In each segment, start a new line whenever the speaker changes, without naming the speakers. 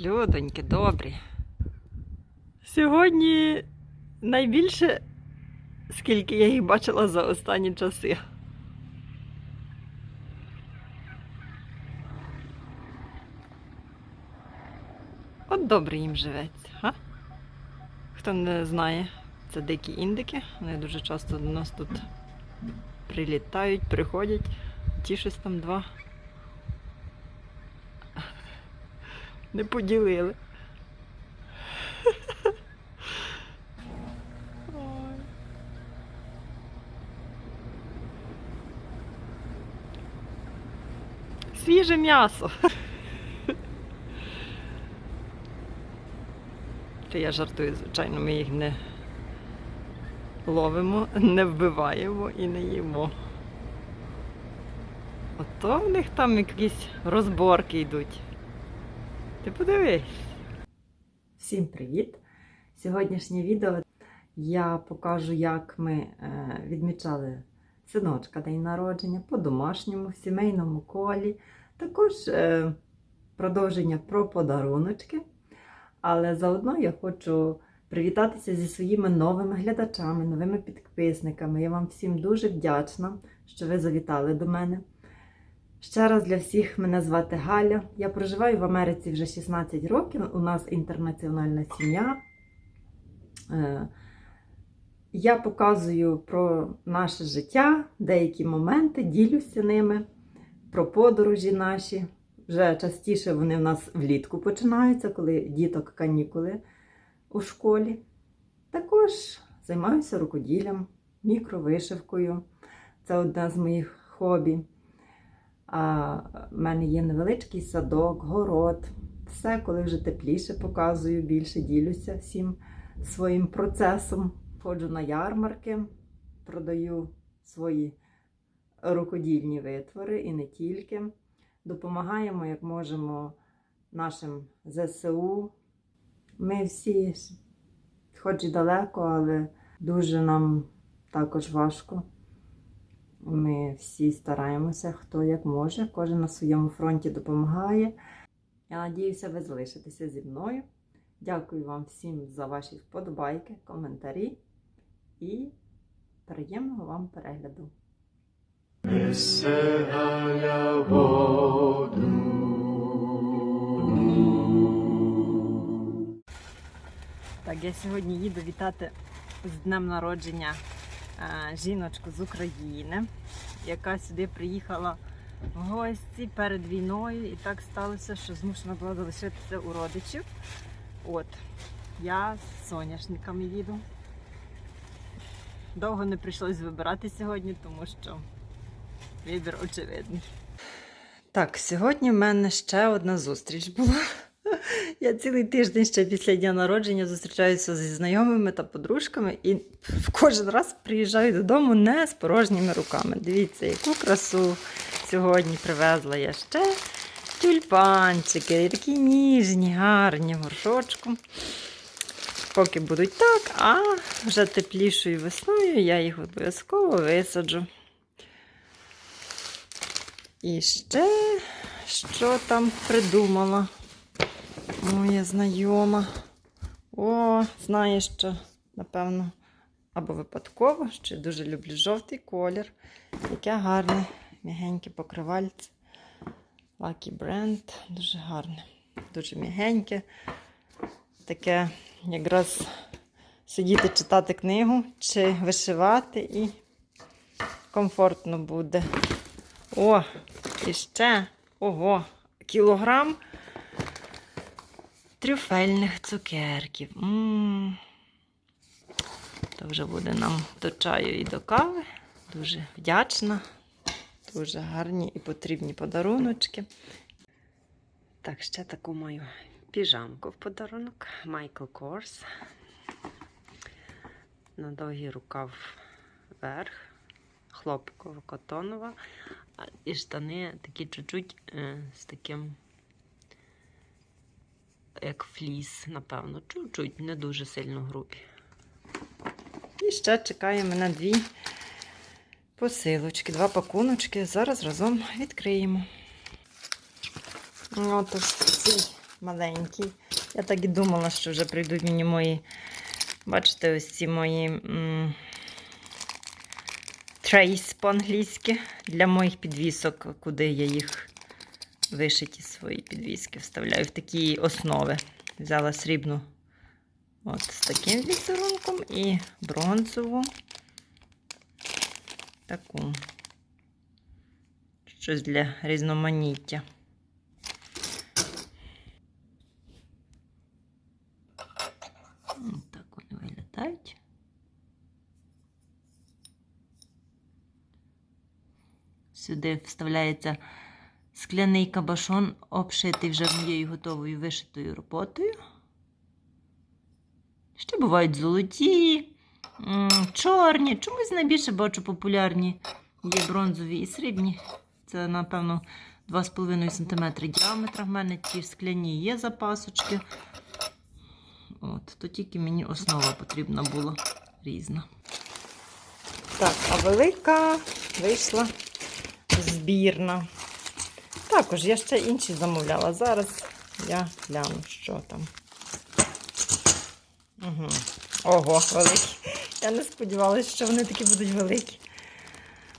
Людоньки, добрі. Сьогодні найбільше, скільки я їх бачила за останні часи. От добре їм живеться, га? Хто не знає, це дикі індики. Вони дуже часто до нас тут прилітають, приходять. Ті щось там два. Не поділили. Свіже м'ясо. Та я жартую, звичайно, ми їх не ловимо, не вбиваємо і не їмо. Ото в них там якісь розборки йдуть. Ти подивись. Всім привіт! Сьогоднішнє відео я покажу, як ми е, відмічали синочка день народження по-домашньому, в сімейному колі. Також е, продовження про подаруночки. Але заодно я хочу привітатися зі своїми новими глядачами, новими підписниками. Я вам всім дуже вдячна, що ви завітали до мене. Ще раз для всіх мене звати Галя. Я проживаю в Америці вже 16 років. У нас інтернаціональна сім'я. Е, Я показую про наше життя, деякі моменти, ділюся ними, про подорожі наші. Вже частіше вони в нас влітку починаються, коли діток канікули у школі. Також займаюся рукоділлям, мікровишивкою. Це одне з моїх хобі. А в мене є невеличкий садок, город. Все, коли вже тепліше показую, більше ділюся всім своїм процесом. Ходжу на ярмарки, продаю свої рукодільні витвори і не тільки. Допомагаємо, як можемо, нашим ЗСУ. Ми всі, хоч і далеко, але дуже нам також важко. Ми всі стараємося, хто як може, кожен на своєму фронті допомагає. Я надіюся, ви залишитеся зі мною. Дякую вам всім за ваші вподобайки, коментарі і приємного вам перегляду. Так, я сьогодні їду вітати з днем народження жіночку з України, яка сюди приїхала в гості перед війною. І так сталося, що змушена була залишитися у родичів. От, я з соняшниками їду. Довго не прийшлось вибирати сьогодні, тому що вибір очевидний. Так, сьогодні в мене ще одна зустріч була. Я цілий тиждень ще після дня народження зустрічаюся зі знайомими та подружками і в кожен раз приїжджаю додому не з порожніми руками. Дивіться, яку красу сьогодні привезла я ще тюльпанчики, такі ніжні, гарні в горшочку. Поки будуть так, а вже теплішою весною я їх обов'язково висаджу. І ще що там придумала моя знайома. О, знає, що, напевно, або випадково, що я дуже люблю жовтий колір. Яке гарне, м'ягеньке покривальце. Lucky Brand. Дуже гарне, дуже м'ягеньке. Таке якраз сидіти, читати книгу чи вишивати і комфортно буде. О, і ще, ого, кілограм трюфельних цукерків. М-м. То вже буде нам до чаю і до кави. Дуже вдячна. Дуже гарні і потрібні подаруночки. Так, ще таку мою піжамку в подарунок. Michael Kors. На довгий рукав вверх. Хлопкова котонова. І штани такі чуть-чуть е, з таким як фліс, напевно. Чуть-чуть, не дуже сильно грубі. І ще чекає мене дві посилочки, два пакуночки. Зараз разом відкриємо. От ось в цій маленький. Я так і думала, що вже прийдуть мені мої, бачите, ось ці мої трейс по-англійськи для моїх підвісок, куди я їх вишиті свої підвіски вставляю в такі основи. Взяла срібну от з таким візерунком і бронзову таку. Щось для різноманіття. Ось Так вони виглядають. Сюди вставляється скляний кабашон, обшитий вже моєю готовою вишитою роботою. Ще бувають золоті, чорні. Чомусь найбільше бачу популярні є бронзові і срібні. Це, напевно, 2,5 см діаметра. В мене ті скляні є запасочки. От, то тільки мені основа потрібна була різна. Так, а велика вийшла збірна. Також я ще інші замовляла. Зараз я гляну, що там. Угу. Ого, великі. Я не сподівалася, що вони такі будуть великі.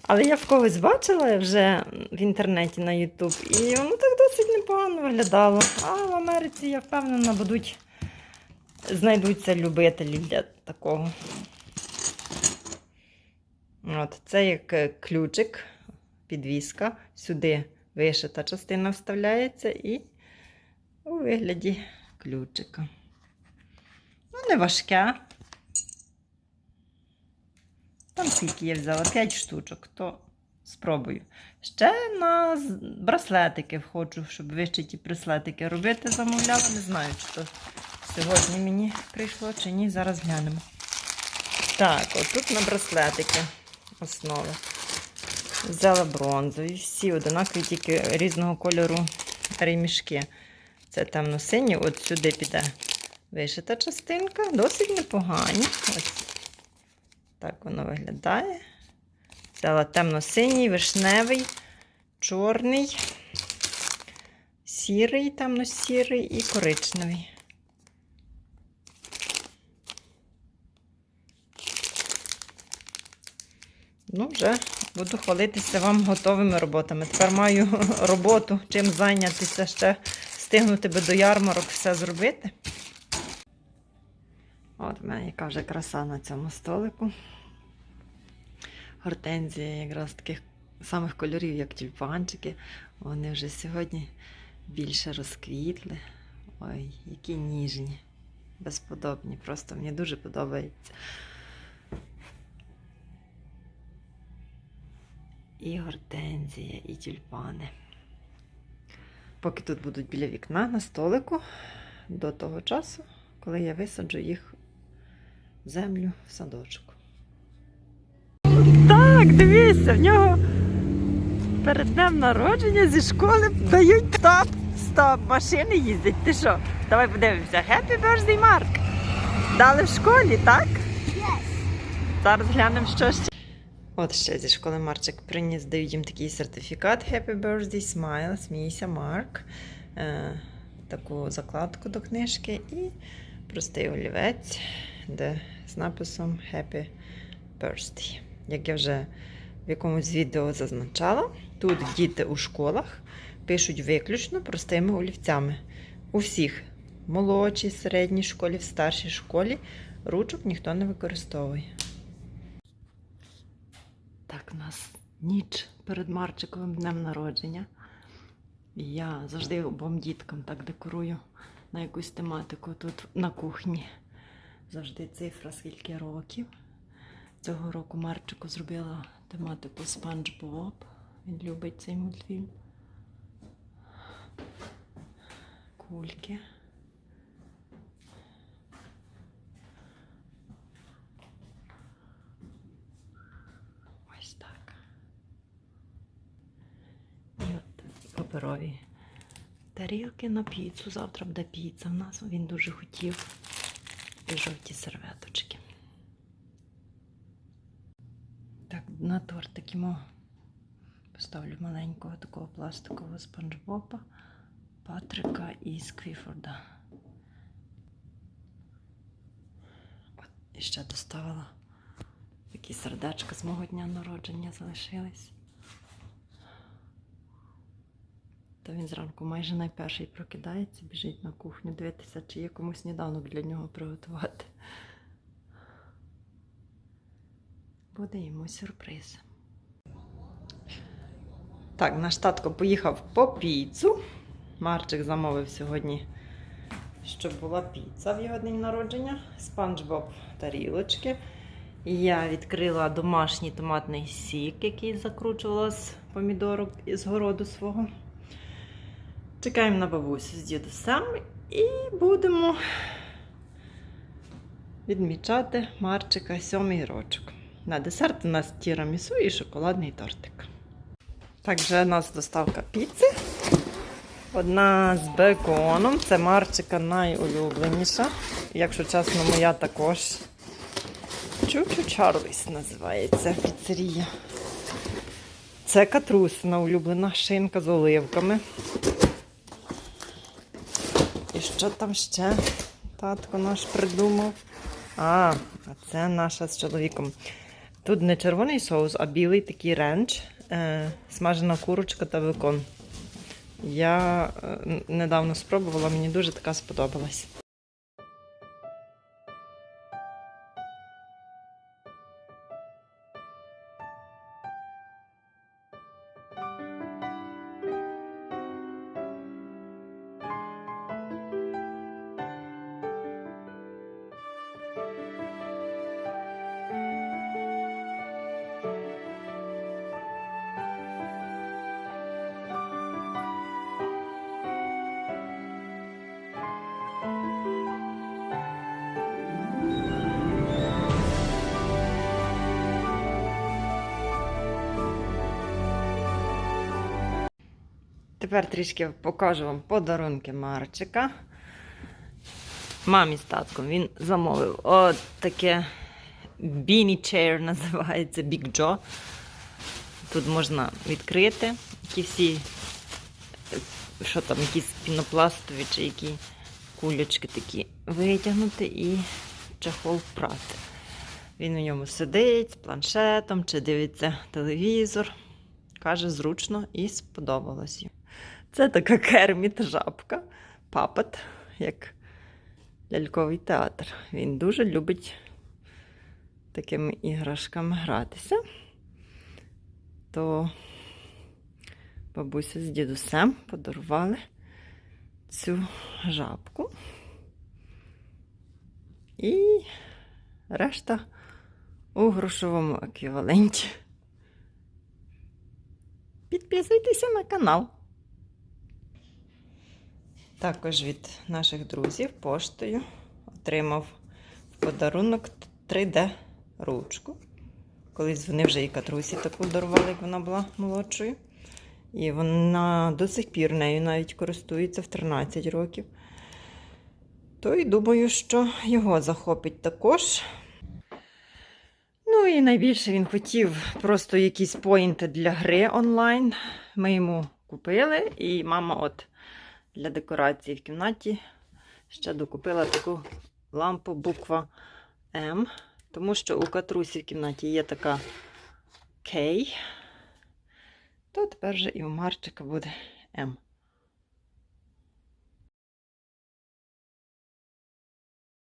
Але я в когось бачила вже в інтернеті на YouTube, і воно так досить непогано виглядало. А в Америці, я впевнена, будуть знайдуться любителі для такого. От, це як е, ключик, підвіска. Сюди вишита частина вставляється і у вигляді ключика. Ну, не важке. Там скільки я взяла? 5 штучок, то спробую. Ще на браслетики хочу, щоб вищиті браслетики робити. Замовляла, не знаю, чи то сьогодні мені прийшло чи ні. Зараз глянемо. Так, отут на браслетики основи. Взяла бронзові, всі одинакові, тільки різного кольору ремішки. Це темно-сині, от сюди піде вишита частинка, досить непогані. Ось так воно виглядає. Взяла темно-синій, вишневий, чорний, сірий, темно-сірий і коричневий. Ну, вже буду хвалитися вам готовими роботами. Тепер маю роботу, чим зайнятися ще встигнути би до ярмарок все зробити. От в мене яка вже краса на цьому столику. Гортензія якраз таких самих кольорів, як тюльпанчики. Вони вже сьогодні більше розквітли. Ой, які ніжні, безподобні. Просто мені дуже подобається. І гортензія, і тюльпани. Поки тут будуть біля вікна на столику до того часу, коли я висаджу їх в землю в садочок. Так, дивіться, в нього перед днем народження зі школи дають стоп, стоп, машини їздять. Ти що? Давай подивимося. Happy birthday, Марк! Дали в школі, так? Зараз глянемо, що ще. От ще зі школи Марчик приніс, дають їм такий сертифікат Happy Birthday Smile, смійся, Марк. Е, таку закладку до книжки і простий олівець, де з написом Happy Birthday. Як я вже в якомусь відео зазначала, тут діти у школах пишуть виключно простими олівцями. У всіх молодшій, середній школі, в старшій школі ручок ніхто не використовує. Так, у нас ніч перед Марчиковим днем народження. Я завжди обом діткам так декорую на якусь тематику тут на кухні. Завжди цифра, скільки років. Цього року Марчику зробила тематику Спанч Боб. Він любить цей мультфільм. Кульки. Ось так. І от паперові тарілки на піцу. Завтра буде піца. В нас він дуже хотів. І жовті серветочки. Так, на тортик йому поставлю маленького такого пластикового спанчбоба. Патрика і Сквіфорда. І ще доставила такі сердечка з мого дня народження залишились. То він зранку майже найперший прокидається, біжить на кухню дивитися, чи є комусь сніданок для нього приготувати. Буде йому сюрприз. Так, наш татко поїхав по піцу. Марчик замовив сьогодні, щоб була піца в його день народження. Спанч Боб тарілочки. Я відкрила домашній томатний сік, який закручувала з помідорок із городу свого. Чекаємо на бабусю з дідусем і будемо відмічати Марчика сьомий рочок. На десерт у нас тірамісу і шоколадний тортик. Також у нас доставка піци. Одна з беконом. Це Марчика найулюбленіша. Якщо чесно, моя також. Чучу Чарліс називається піцерія. Це катрусина улюблена шинка з оливками. Що там ще татко наш придумав? А, а це наша з чоловіком. Тут не червоний соус, а білий такий ренч, е, смажена курочка та бекон. Я е, недавно спробувала, мені дуже така сподобалась. Тепер трішки покажу вам подарунки Марчика. Мамі з татком він замовив от таке Beanie Chair називається Big Joe. Тут можна відкрити які всі, що там, якісь пінопластові чи які кулечки такі витягнути і чахол впрати. Він у ньому сидить з планшетом чи дивиться телевізор. Каже, зручно і сподобалось. Це така керміт жабка, папет, як ляльковий театр. Він дуже любить такими іграшками гратися. То бабуся з дідусем подарували цю жабку. І решта у грошовому еквіваленті. Підписуйтеся на канал. Також від наших друзів поштою отримав в подарунок 3D-ручку. Колись вони вже і катрусі таку дарували, як вона була молодшою. І вона до сих пір нею навіть користується в 13 років. То і думаю, що його захопить також. Ну і найбільше він хотів просто якісь поінти для гри онлайн. Ми йому купили, і мама от для декорації в кімнаті ще докупила таку лампу буква М, тому що у катрусі в кімнаті є така К. То тепер вже і у Марчика буде М.